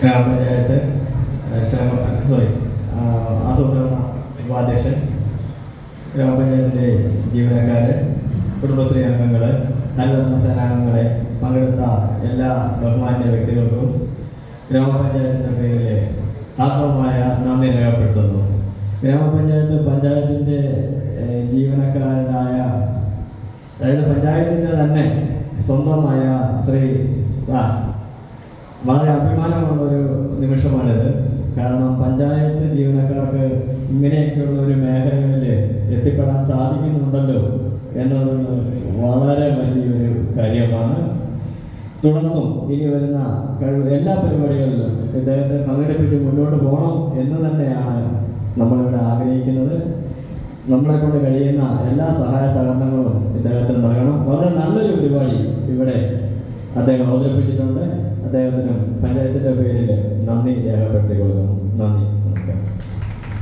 ഗ്രാമപഞ്ചായത്ത് ക്ഷേമ സോറി ആസൂത്രണ ഉപാധ്യക്ഷൻ ഗ്രാമപഞ്ചായത്തിന്റെ ജീവനക്കാർ കുടുംബശ്രീ അംഗങ്ങൾ ഹരിതകർമ്മ സേനാംഗങ്ങളെ പങ്കെടുത്ത എല്ലാ ബഹുമാന്യ വ്യക്തികൾക്കും ഗ്രാമപഞ്ചായത്തിന്റെ പേരിൽ ആത്മമായ നന്ദി രേഖപ്പെടുത്തുന്നു. ഗ്രാമപഞ്ചായത്ത് പഞ്ചായത്തിന്റെ ജീവനക്കാരനായ അതായത് പഞ്ചായത്തിന്റെ തന്നെ സ്വന്തമായ ശ്രീ വളരെ അഭിമാനമുള്ള ഒരു നിമിഷമാണിത്. കാരണം പഞ്ചായത്ത് ജീവനക്കാർക്ക് ഇങ്ങനെയൊക്കെയുള്ള ഒരു മേഖലകളിൽ എത്തിപ്പെടാൻ സാധിക്കുന്നുണ്ടല്ലോ എന്നുള്ളത് വളരെ വലിയൊരു കാര്യമാണ്. തുടർന്നും ഇനി വരുന്ന എല്ലാ പരിപാടികളിലും ഇദ്ദേഹത്തെ പങ്കെടുപ്പിച്ച് മുന്നോട്ട് പോകണം എന്ന് തന്നെയാണ് നമ്മളിവിടെ ആഗ്രഹിക്കുന്നത്. നമ്മളെ കൊണ്ട് കഴിയുന്ന എല്ലാ സഹായ സഹകരണങ്ങളും ഇദ്ദേഹത്തിന് നൽകണം. വളരെ നല്ലൊരു പരിപാടി ഇവിടെ അദ്ദേഹം അവതരിപ്പിച്ചിട്ടുണ്ട്. അദ്ദേഹത്തിന് പഞ്ചായത്തിന്റെ പേരിൽ നന്ദി രേഖപ്പെടുത്തി കൊടുക്കുന്നു നന്ദി